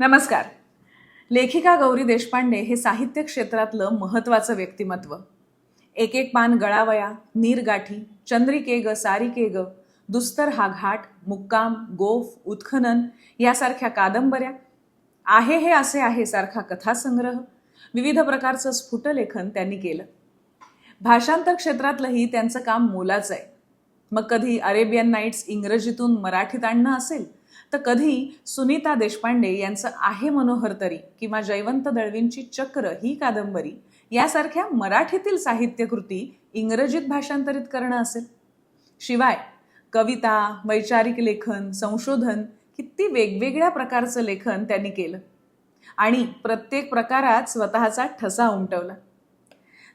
नमस्कार. लेखिका गौरी देशपांडे हे साहित्य क्षेत्रातलं महत्त्वाचं व्यक्तिमत्व. एक एक पान गळावया नीरगाठी चंद्रिके ग सारिके ग दुस्तर हा घाट मुक्काम गोफ उत्खनन यासारख्या कादंबऱ्या. आहे हे असे आहे सारखा कथासंग्रह. विविध प्रकारचं स्फुटलेखन त्यांनी केलं. भाषांतर क्षेत्रातलंही त्यांचं काम मोलाचं आहे. मग कधी अरेबियन नाईट्स इंग्रजीतून मराठीत आणणं असेल? तर कधी सुनीता देशपांडे यांचं आहे मनोहर तरी किंवा जयवंत दळवींची चक्र ही कादंबरी यासारख्या मराठीतील साहित्यकृती इंग्रजीत भाषांतरित करणं असेल. शिवाय कविता वैचारिक लेखन संशोधन किती वेगवेगळ्या प्रकारचं लेखन त्यांनी केलं आणि प्रत्येक प्रकारात स्वतःचा ठसा उमटवला.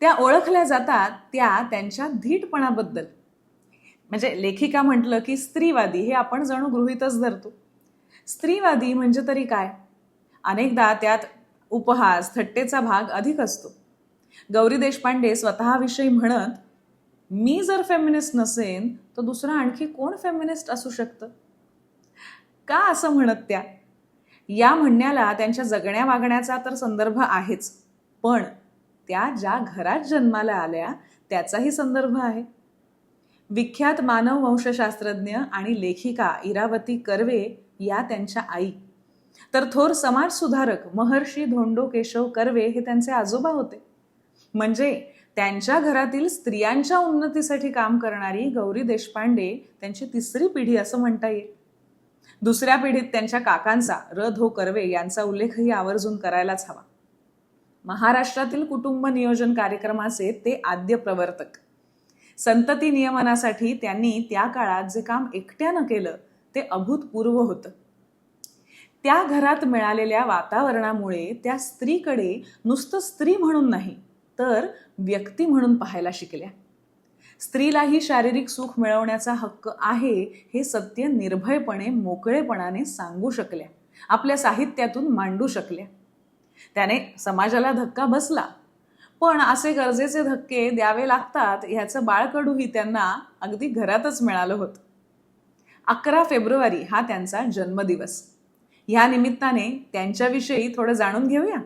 त्या ओळखल्या जातात त्या त्यांच्या धीटपणाबद्दल. म्हणजे लेखिका म्हटलं की स्त्रीवादी हे आपण जणू गृहितच धरतो. स्त्रीवादी म्हणजे तरी काय? अनेकदा त्यात उपहास थट्टेचा भाग अधिक असतो. गौरी देशपांडे स्वतःविषयी म्हणत मी जर फेमिनिस्ट नसेन तर दुसरं आणखी कोण फेमिनिस्ट असू शकतं? का असं म्हणत त्या? या म्हणण्याला त्यांच्या जगण्या वागण्याचा तर संदर्भ आहेच. पण त्या ज्या घरात जन्माला आल्या त्याचाही संदर्भ आहे. विख्यात मानववंशशास्त्रज्ञ आणि लेखिका इरावती कर्वे या त्यांच्या आई. तर थोर समाजसुधारक महर्षी धोंडो केशव कर्वे हे त्यांचे आजोबा होते. म्हणजे त्यांच्या घरातील स्त्रियांच्या उन्नतीसाठी काम करणारी गौरी देशपांडे त्यांची तिसरी पिढी असं म्हणता येईल. दुसऱ्या पिढीत त्यांच्या काकांचा र धो हो कर्वे यांचा उल्लेखही आवर्जून करायलाच हवा. महाराष्ट्रातील कुटुंब नियोजन कार्यक्रमाचे ते आद्य प्रवर्तक. संतती नियमनासाठी त्यांनी त्या काळात जे काम एकट्यानं केलं ते अभूतपूर्व होतं. त्या घरात मिळालेल्या वातावरणामुळे त्या स्त्रीकडे नुसतं स्त्री म्हणून नाही तर व्यक्ती म्हणून पाहायला शिकल्या. स्त्रीलाही शारीरिक सुख मिळवण्याचा हक्क आहे हे सत्य निर्भयपणे मोकळेपणाने सांगू शकल्या. आपल्या साहित्यातून मांडू शकल्या. त्याने समाजाला धक्का बसला. पण असे गरजेचे धक्के द्यावे लागतात ह्याचं बाळकडूही त्यांना अगदी घरातच मिळालं होतं. अकरा फेब्रुवारी हा त्यांचा जन्मदिवस. ह्या निमित्ताने त्यांच्याविषयी थोडं जाणून घेऊया.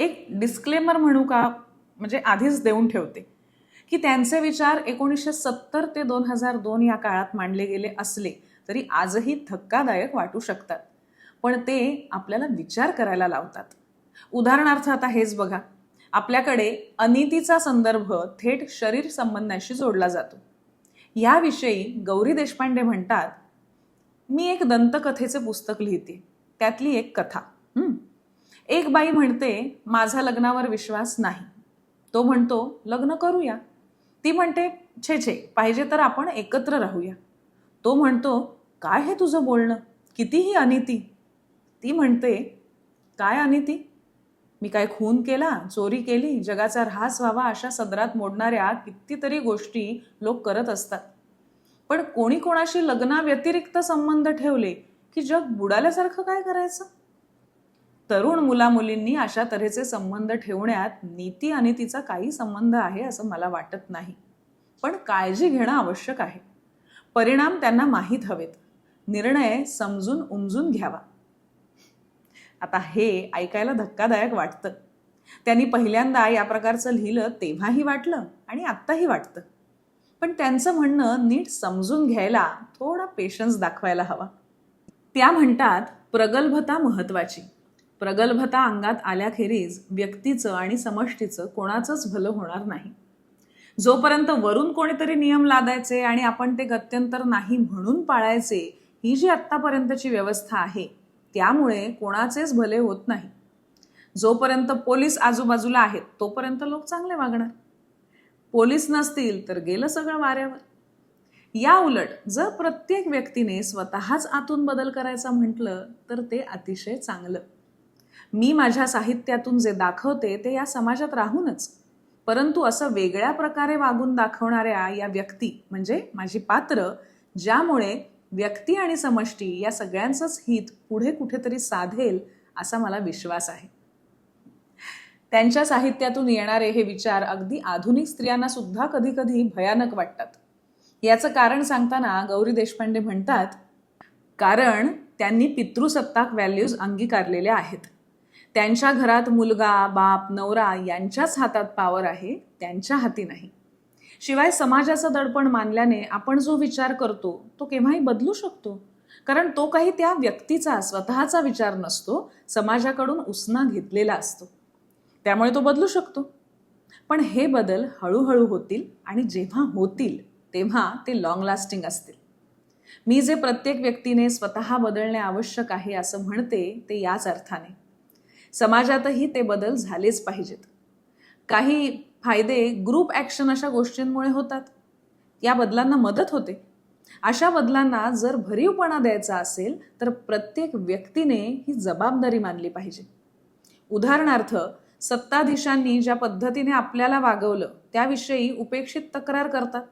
एक डिस्क्लेमर म्हणू का? म्हणजे आधीच देऊन ठेवते. की त्यांचे विचार एकोणीसशे सत्तर ते दोन हजार दोन या काळात मांडले गेले असले तरी आजही धक्कादायक वाटू शकतात. पण ते आपल्याला विचार करायला लावतात. उदाहरणार्थ आता हेच बघा. आपल्याकडे अनितीचा संदर्भ थेट शरीर संबंधाशी जोडला जातो. याविषयी गौरी देशपांडे म्हणतात मी एक दंतकथेचे पुस्तक लिहिते. त्यातली एक कथा. एक बाई म्हणते माझा लग्नावर विश्वास नाही. तो म्हणतो लग्न करूया. ती म्हणते छे छे पाहिजे तर आपण एकत्र राहूया. तो म्हणतो काय हे तुझं बोलणं? कितीही अनिती ती म्हणते काय आणि ती मी काय खून केला चोरी केली? जगाचा ऱ्हास व्हावा अशा सदरात मोडणाऱ्या कितीतरी गोष्टी लोक करत असतात. पण कोणी कोणाशी लग्नाव्यतिरिक्त संबंध ठेवले की जग बुडाल्यासारखं काय करायचं? तरुण मुलामुलींनी अशा तऱ्हेचे संबंध ठेवण्यात नीती आणि तिचा काही संबंध आहे असं मला वाटत नाही. पण काळजी घेणं आवश्यक आहे. परिणाम त्यांना माहीत हवेत. निर्णय समजून उमजून घ्यावा. आता हे ऐकायला धक्कादायक वाटतं. त्यांनी पहिल्यांदा या प्रकारचं लिहिलं तेव्हाही वाटलं आणि आत्ताही वाटतं. पण त्यांचं म्हणणं नीट समजून घ्यायला थोडा पेशन्स दाखवायला हवा. त्या म्हणतात प्रगल्भता महत्वाची. प्रगल्भता अंगात आल्याखेरीज व्यक्तीचं आणि समष्टीचं कोणाचंच भलं होणार नाही. जोपर्यंत वरून कोणीतरी नियम लादायचे आणि आपण ते गत्यंतर नाही म्हणून पाळायचे ही जी आत्तापर्यंतची व्यवस्था आहे त्यामुळे कोणाचेच भले होत नाही. जोपर्यंत पोलीस आजूबाजूला आहेत तोपर्यंत लोक चांगले वागणार. पोलीस नसतील तर गेलं सगळं वाऱ्यावर. या उलट जर प्रत्येक व्यक्तीने स्वतःच आतून बदल करायचा म्हटलं तर ते अतिशय चांगलं. मी माझ्या साहित्यातून जे दाखवते ते या समाजात राहूनच. परंतु असं वेगळ्या प्रकारे वागून दाखवणाऱ्या या व्यक्ती म्हणजे माझी पात्र ज्यामुळे व्यक्ती आणि समष्टी या सगळ्यांचंच हित पुढे कुठेतरी साधेल असा मला विश्वास आहे. त्यांच्या साहित्यातून येणारे हे विचार अगदी आधुनिक स्त्रियांना सुद्धा कधी कधी भयानक वाटतात. याचं कारण सांगताना गौरी देशपांडे म्हणतात कारण त्यांनी पितृसत्ताक व्हॅल्यूज अंगीकारलेल्या आहेत. त्यांच्या घरात मुलगा बाप नवरा यांच्याच हातात पावर आहे त्यांच्या हाती नाही. शिवाय समाजाचं दडपण मानल्याने आपण जो विचार करतो तो केव्हाही बदलू शकतो. कारण तो काही त्या व्यक्तीचा स्वतःचा विचार नसतो समाजाकडून उसना घेतलेला असतो. त्यामुळे तो बदलू शकतो. पण हे बदल हळूहळू होतील आणि जेव्हा होतील तेव्हा ते लॉंग लास्टिंग असतील. मी जे प्रत्येक व्यक्तीने स्वतः बदलणे आवश्यक आहे असं म्हणते ते याच अर्थाने. समाजातही ते बदल झालेच पाहिजेत. काही फायदे ग्रुप ॲक्शन अशा गोष्टींमुळे होतात. या बदलांना मदत होते. अशा बदलांना जर भरीवपणा द्यायचा असेल तर प्रत्येक व्यक्तीने ही जबाबदारी मानली पाहिजे. उदाहरणार्थ सत्ताधीशांनी ज्या पद्धतीने आपल्याला वागवलं त्याविषयी उपेक्षित तक्रार करतात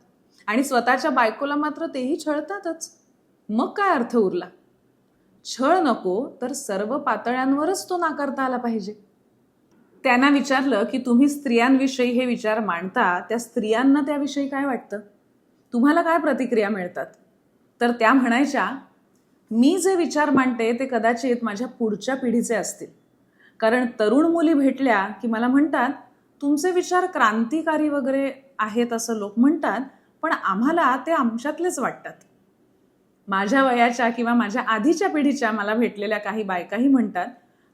आणि स्वतःच्या बायकोला मात्र तेही छळतातच. मग काय अर्थ उरला? छळ नको तर सर्व पातळ्यांवरच तो नाकारता आला पाहिजे. त्यांना विचारलं की तुम्ही स्त्रियांविषयी हे विचार मांडता त्या स्त्रियांना त्याविषयी काय वाटतं? तुम्हाला काय प्रतिक्रिया मिळतात? तर त्या म्हणायच्या मी जे विचार मांडते ते कदाचित माझ्या पुढच्या पिढीचे असतील. कारण तरुण मुली भेटल्या की मला म्हणतात तुमचे विचार क्रांतिकारी वगैरे आहेत असं लोक म्हणतात पण आम्हाला ते आमच्यातलेच वाटतात. माझ्या वयाच्या किंवा माझ्या आधीच्या पिढीच्या मला भेटलेल्या काही बायकाही म्हणतात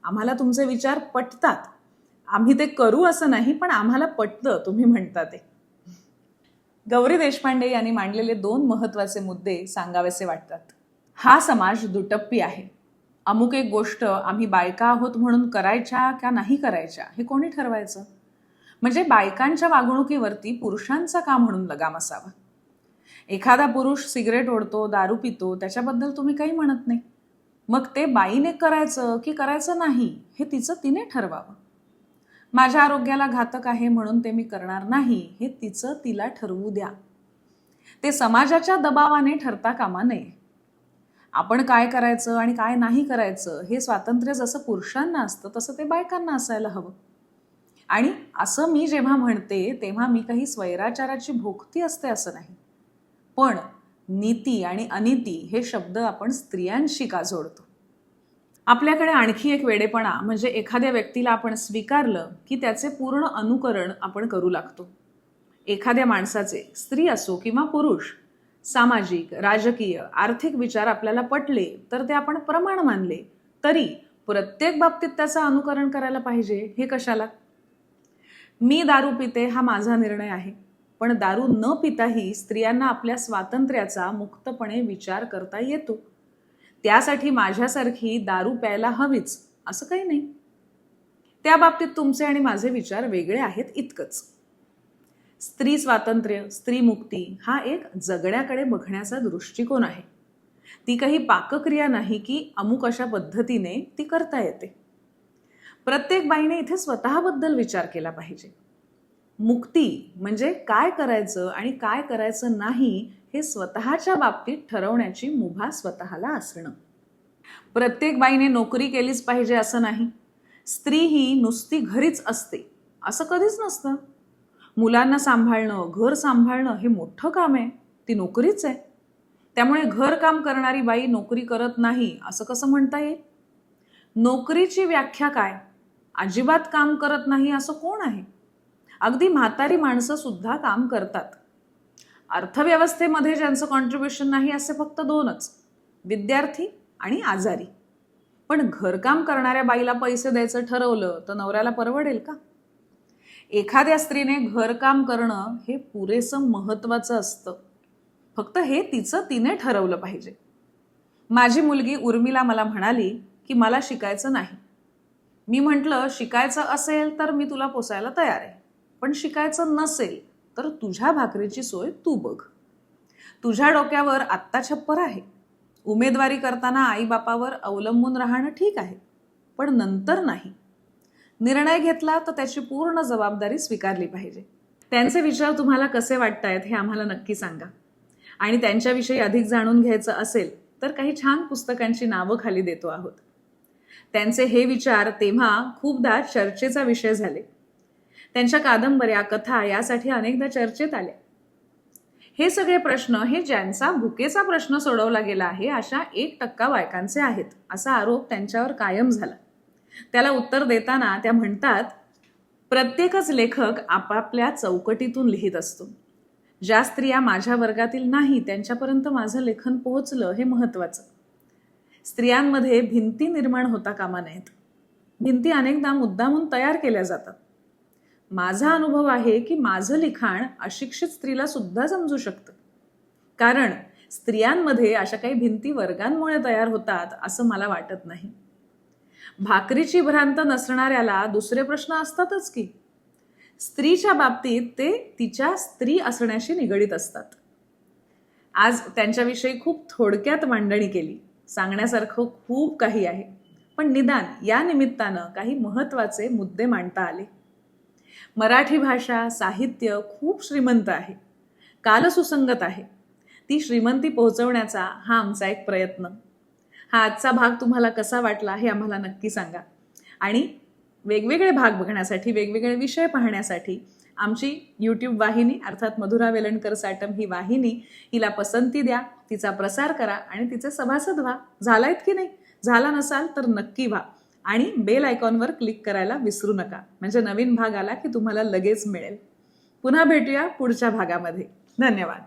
आम्हाला तुमचे विचार पटतात. आम्ही ते करू असं नाही पण आम्हाला पटतं तुम्ही म्हणता ते. गौरी देशपांडे यांनी मांडलेले दोन महत्त्वाचे मुद्दे सांगावेसे वाटतात. हा समाज दुटप्पी आहे. अमुक एक गोष्ट आम्ही बायका आहोत म्हणून करायच्या का नाही करायच्या हे कोणी ठरवायचं? म्हणजे बायकांच्या वागणुकीवरती पुरुषांचा का म्हणून लगाम असावा? एखादा पुरुष सिगरेट ओढतो दारू पितो त्याच्याबद्दल तुम्ही काही म्हणत नाही. मग ते बाईने करायचं की करायचं नाही हे तिचं तिने ठरवावं. माझ्या आरोग्याला घातक आहे म्हणून ते मी करणार नाही हे तिचं तिला ठरवू द्या. ते समाजाच्या दबावाने ठरता कामा नये. आपण काय करायचं आणि काय नाही करायचं हे स्वातंत्र्य जसं पुरुषांना असतं तसं ते बायकांना असायला हवं. आणि असं मी जेव्हा म्हणते तेव्हा मी काही स्वैराचाराची भोगती असते असं नाही. पण नीती आणि अनिती हे शब्द आपण स्त्रियांशी का जोडतो? आपल्याकडे आणखी एक वेडेपणा म्हणजे एखाद्या व्यक्तीला आपण स्वीकारलं की त्याचे पूर्ण अनुकरण आपण करू लागतो. एखाद्या माणसाचे स्त्री असो किंवा पुरुष सामाजिक राजकीय आर्थिक विचार आपल्याला पटले तर ते आपण प्रमाण मानले तरी प्रत्येक बाबतीत त्याचं अनुकरण करायला पाहिजे हे कशाला? मी दारू पिते हा माझा निर्णय आहे पण दारू न पिताही स्त्रियांना आपल्या स्वातंत्र्याचा मुक्तपणे विचार करता येतो. त्यासाठी माझ्यासारखी दारू प्यायला हवीच असं काही नाही. त्या बाबतीत तुमचे आणि माझे विचार वेगळे आहेत इतकंच. स्त्री स्वातंत्र्य स्त्री मुक्ती हा एक जगण्याकडे बघण्याचा दृष्टिकोन आहे. ती काही पाकक्रिया नाही की अमुक अशा पद्धतीने ती करता येते. प्रत्येक बाईने इथे स्वतःबद्दल विचार केला पाहिजे. मुक्ती म्हणजे काय करायचं आणि काय करायचं नाही हे स्वतःच्या बाबतीत ठरवण्याची मुभा स्वतःला असणं. प्रत्येक बाईने नोकरी केलीच पाहिजे असं नाही. स्त्री ही नुसती घरीच असते असं कधीच नसतं. मुलांना सांभाळणं घर सांभाळणं हे मोठं काम आहे. ती नोकरीच आहे. त्यामुळे घर काम करणारी बाई नोकरी करत नाही असं कसं म्हणता येईल? नोकरीची व्याख्या काय? अजिबात काम करत नाही असं कोण आहे? अगदी म्हातारी माणसं सुद्धा काम करतात. अर्थव्यवस्थेमध्ये ज्यांचं कॉन्ट्रीब्युशन नाही असे फक्त दोनच. विद्यार्थी आणि आजारी. पण घरकाम करणाऱ्या बाईला पैसे द्यायचं ठरवलं तर नवऱ्याला परवडेल का? एखाद्या स्त्रीने घरकाम करणं हे पुरेसं महत्त्वाचं असतं. फक्त हे तिचं तिने ठरवलं पाहिजे. माझी मुलगी उर्मिला मला म्हणाली की मला शिकायचं नाही. मी म्हटलं शिकायचं असेल तर मी तुला पोसायला तयार आहे. पण शिकायचं नसेल तर तुझ्या भाकरीची सोय तू बघ. तुझ्या डोक्यावर आत्ता छप्पर आहे. उमेदवारी करताना आईबापावर अवलंबून राहणं ठीक आहे पण नंतर नाही. निर्णय घेतला तर त्याची पूर्ण जबाबदारी स्वीकारली पाहिजे. त्यांचे विचार तुम्हाला कसे वाटत आहेत हे आम्हाला नक्की सांगा. आणि त्यांच्याविषयी अधिक जाणून घ्यायचं असेल तर काही छान पुस्तकांची नावं खाली देतो आहोत. त्यांचे हे विचार तेव्हा खूपदा चर्चेचा विषय झाले. त्यांच्या कादंबऱ्या कथा यासाठी अनेकदा चर्चेत आल्या. हे सगळे प्रश्न हे ज्यांचा भुकेचा प्रश्न सोडवला गेला आहे अशा एक टक्का बायकांचे आहेत असा आरोप त्यांच्यावर कायम झाला. त्याला उत्तर देताना त्या म्हणतात प्रत्येकच लेखक आपापल्या चौकटीतून लिहित असतो. ज्या स्त्रिया माझ्या वर्गातील नाही त्यांच्यापर्यंत माझं लेखन पोहोचलं हे महत्त्वाचं. स्त्रियांमध्ये भिंती निर्माण होता कामा नयेत. भिंती अनेकदा मुद्दामून तयार केल्या जातात. माझा अनुभव आहे की माझं लिखाण अशिक्षित स्त्रीला सुद्धा समजू शकतं. कारण स्त्रियांमध्ये अशा काही भिंती वर्गांमुळे तयार होतात असं मला वाटत नाही. भाकरीची भ्रांत नसणाऱ्याला दुसरे प्रश्न असतातच की स्त्रीच्या बाबतीत ते तिच्या स्त्री असण्याशी निगडीत असतात. आज त्यांच्याविषयी खूप थोडक्यात मांडणी केली. सांगण्यासारखं खूप काही आहे. पण निदान या निमित्तानं काही महत्त्वाचे मुद्दे मांडता आले. मराठी भाषा साहित्य खूप श्रीमंत आहे. कालसुसंगत आहे. ती श्रीमंती पोहोचवण्याचा हा आमचा एक प्रयत्न. हा आजचा भाग तुम्हाला कसा वाटला हे आम्हाला नक्की सांगा. आणि वेगवेगळे भाग बघण्यासाठी वेगवेगळे विषय पाहण्यासाठी आमची यूट्यूब वाहिनी अर्थात मधुरा वेलणकर साटम ही वाहिनी हिला पसंती द्या तिचा प्रसार करा आणि तिचे सभासद व्हा. झालायत की नाही? झाला नसाल तर नक्की व्हा. आणि बेल आयकॉनवर क्लिक करायला विसरू नका. म्हणजे नवीन भाग आला की तुम्हाला लगेच मिळेल. पुन्हा भेटूया पुढच्या भागामध्ये. धन्यवाद.